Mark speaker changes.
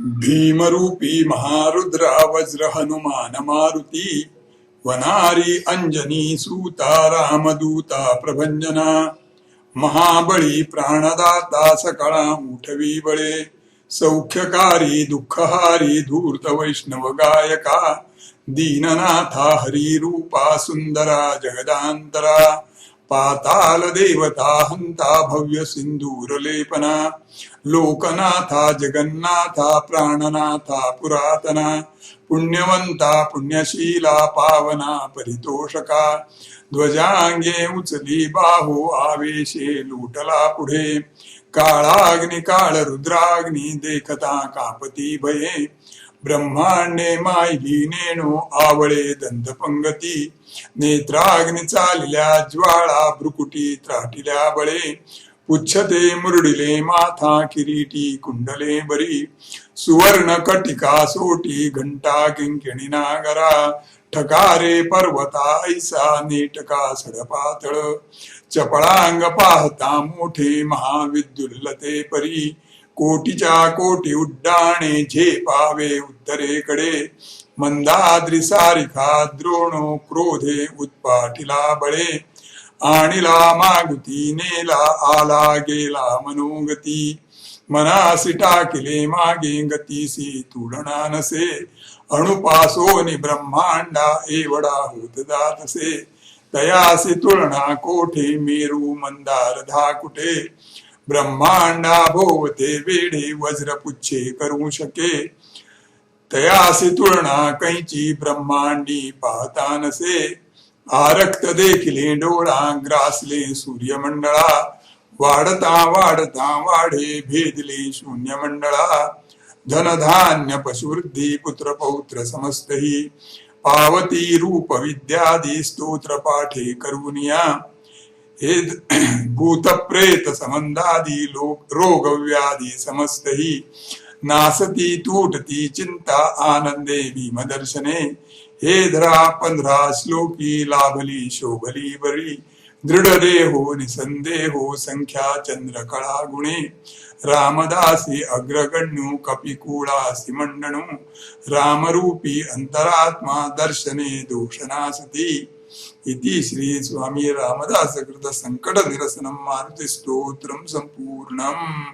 Speaker 1: भीमरूपी महारुद्रा वज्र हनुमान मारुती वनारी अंजनी सूता रामदूता प्रभंजना महाबळी प्राणदाता सकळा उठवी बळे सौख्यकारी दुःखहारी धूर्त वैष्णव गायका दीननाथा हरी रूपा सुंदरा जगदांतरा पाताल देवता हंता भव्य सिंदूर लेपना लोकनाथा, जगन्नाथा, प्राणनाथा, पुरातना, पुण्यवंता, पुण्यशीला, पावना, परितोषका, ध्वजांगे उचली बाहो, आवेशे लुटला पुढे, काळाग्नी काळ रुद्राग्नी देखता कापती भये ब्रह्मांडे माहिली नेणो आवळे दंतपंगती. नेत्राग्नी चालल्या ज्वाळा भ्रुकुटी त्राटिल्या बळे. पुच्छते मुरडिले माथा किरीटी कुंडले बरी. सुवर्ण कटिका सोटी घंटा किंकिणी नागरा. ठकारे पर्वता ऐसा नेटका सडपातळ चपळांग पाहता मोठे महाविद्युल्लते परी. कोटीच्या कोटी उड्डाणे झेपावे उत्तरेकडे. मंदाद्री सारिखा द्रोणो क्रोधे उत्पाटिला बळे. आणिला मागुती नेला आला गेला मनोगती. मनासी टाकिले मागे गतीसी तुलना नसे. अणुपासोनी ब्रह्मांडा एवढा होत जातसे. तयासी तुलना कोठे मेरू मंदार धाकुटे ब्रह्मांडा भोवते वेढे वज्रपुच्छे करू शके। तयासी तुलना कैची ब्रह्मांडी पाहता नसे आरक्त देखिले डोळा ग्रासले सूर्यमंडळा वाढता वाढता, वाढे भेदले शून्य मंडळा धनधान्य पशुवृद्धी, पुत्र पौत्र समस्तही पावती, रूप, विद्यादी, स्तोत्र, पाठे करुनिया हे भूत प्रेत संबंधादी रोग व्याधी समस्तही नासती, तुटती चिंता आनंदे भीमदर्शने। हे धरा पंधरा श्लोकी, लाभली, शोभली बरी दृढ देहो निसंदेहो संख्या चंद्र कळा गुणे। रामदासी, अग्रगण्यू कपिकुळासी मंडणू रामरूपी, अंतरात्मा, दर्शने, दोषनासती। इति श्री स्वामी रामदास कृत संकट निरसनम मारुती स्तोत्रम संपूर्णम